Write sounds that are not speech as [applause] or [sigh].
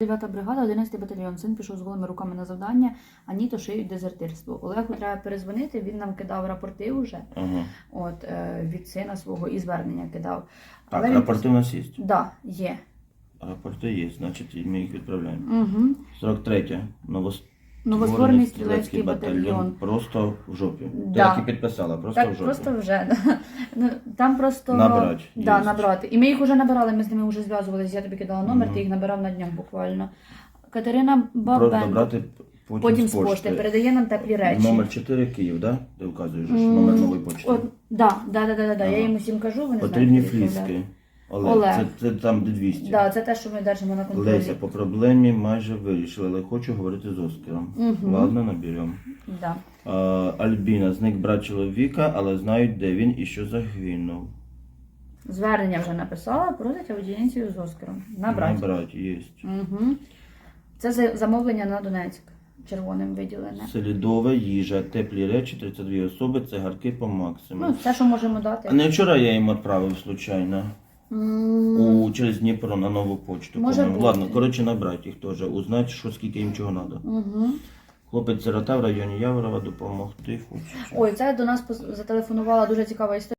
9 бригада, 11 батальйон. Син пішов з голими руками на завдання, а Ніто шиють дезертирство. Олегу треба перезвонити, він нам кидав рапорти вже угу. от, е, від сина свого і звернення кидав. Так, Але рапорти у нас є. Так, да, є. Рапорти є, значить ми їх відправляємо. Угу. 43. Новос... Новостворений стрілецький батальйон. Просто в жопі. Да. Так і підписала, просто в Так, жопі. просто вже. [laughs] Ну, там просто Набрать Да, набрати. І ми їх вже набирали, ми з ними вже зв'язувалися. Я тобі кидала номер, Мгм. ти їх набирав на днях буквально. Катерина Просто Бабенко потім, потім з пошти пошти. передає нам теплі речі. Номер 4 Київ, да? Ти вказуєш М, номер нової почти. От, да, да, да, да, да. Я їм усім кажу, вони Потрібні знають, відправляти. фліски. Олег, Олег. Це, це там де 200. Да, це те, що ми держимо на контролі. Леся, по проблемі майже вирішили, але хочу говорити з Оскаром. Мгм. Ладно, наберемо. Да. А, Альбіна, зник брат чоловіка, але знають, де він і що загинув. Звернення вже написала, просить аудієнцію з Оскаром. Набрати. Набрать, є. Угу. Це за- замовлення на Донецьк. Червоним виділене. Селідове, їжа, теплі речі, 32 особи, цигарки по Ну, максимуму. все, що можемо дати. А не вчора я їм відправив случайно. У, через Дніпро на нову почту. Може по-моєму. бути. Ладно, коротше, набрати їх теж, узнати, що скільки їм чого треба. Угу. Хлопець сирота в районі Яворова допомогти. Ой, це до нас зателефонувала дуже цікава історія.